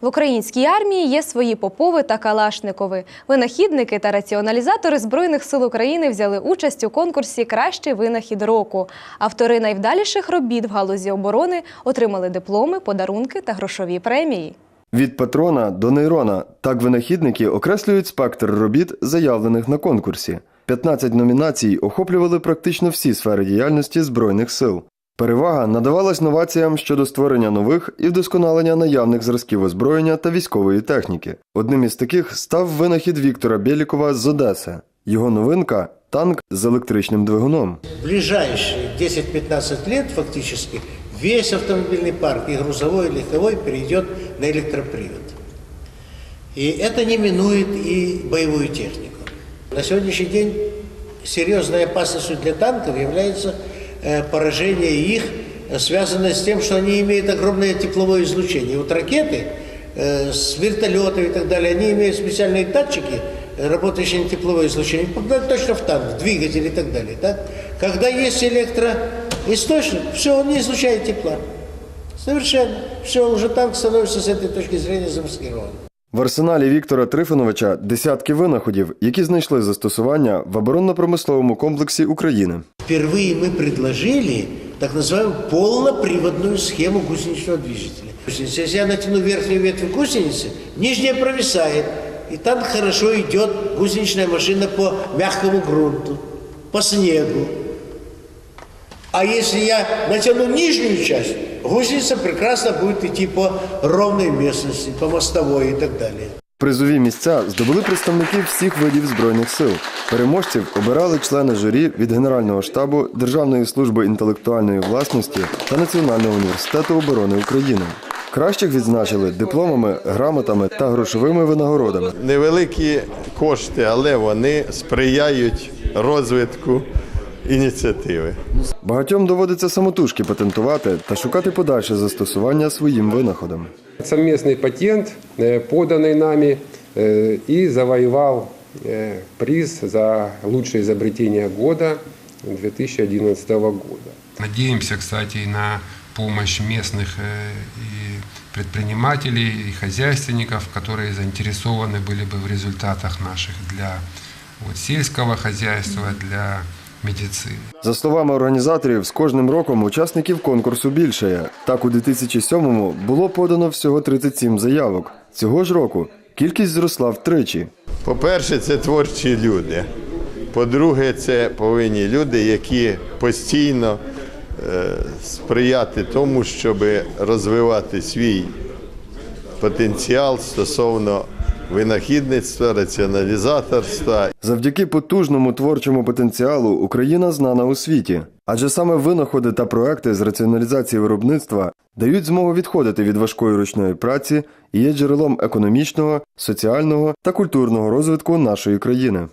В українській армії є свої попови та калашникови. Винахідники та раціоналізатори Збройних сил України взяли участь у конкурсі Кращий винахід року. Автори найвдаліших робіт в галузі оборони отримали дипломи, подарунки та грошові премії. Від патрона до нейрона так винахідники окреслюють спектр робіт, заявлених на конкурсі. 15 номінацій охоплювали практично всі сфери діяльності Збройних сил. Перевага надавалась новаціям щодо створення нових і вдосконалення наявних зразків озброєння та військової техніки. Одним із таких став винахід Віктора Бєлікова з Одеси. Його новинка танк з електричним двигуном. В ближайшие 10-15 лет фактически весь автомобильный парк, и грузовой, и легковой, перейдет на электропривод. И это не минует и боевую технику. На сегодняшний день серьезной опасностью для танков является э, поражение их, э, связанное с тем, что они имеют огромное тепловое излучение. Вот ракеты э, с вертолетов и так далее, они имеют специальные датчики, э, работающие на тепловое излучение, попадают точно в танк, в двигатель и так далее. Так? Когда есть электроисточник, все, он не излучает тепла. Совершенно. Все, уже танк становится с этой точки зрения замаскированным. В арсеналі Віктора Трифоновича десятки винаходів, які знайшли застосування в оборонно-промисловому комплексі України. Впервые мы предложили так называемую полноприводную схему гусеничного двигателя. Гусеница, Если я натяну верхнюю ветвь гусеницы, нижняя провисает, и танк хорошо идет, гусеничная машина по мягкому грунту, по снегу. А если я натяну нижнюю часть, гусеница прекрасно будет идти по ровной местности, по мостовой и так далее. Призові місця здобули представники всіх видів збройних сил. Переможців обирали члени журі від Генерального штабу Державної служби інтелектуальної власності та Національного університету оборони України. Кращих відзначили дипломами, грамотами та грошовими винагородами. невеликі кошти, але вони сприяють розвитку ініціативи. Багатьом доводиться самотужки патентувати та шукати подальше застосування своїм винаходам. Совместный патент, э, поданный нами, э, и завоевал э, приз за лучшее изобретение года 2011 года. Надеемся, кстати, и на помощь местных э, и предпринимателей, и хозяйственников, которые заинтересованы были бы в результатах наших для вот, сельского хозяйства, для медицины. За словами організаторів, з кожним роком учасників конкурсу більшає. Так, у 2007-му було подано всього 37 заявок. Цього ж року кількість зросла втричі. По-перше, це творчі люди. По-друге, це повинні люди, які постійно е, сприяти тому, щоб розвивати свій потенціал стосовно винахідництва, раціоналізаторства Завдяки потужному творчому потенціалу Україна знана у світі, адже саме винаходи та проекти з раціоналізації виробництва дають змогу відходити від важкої ручної праці і є джерелом економічного, соціального та культурного розвитку нашої країни.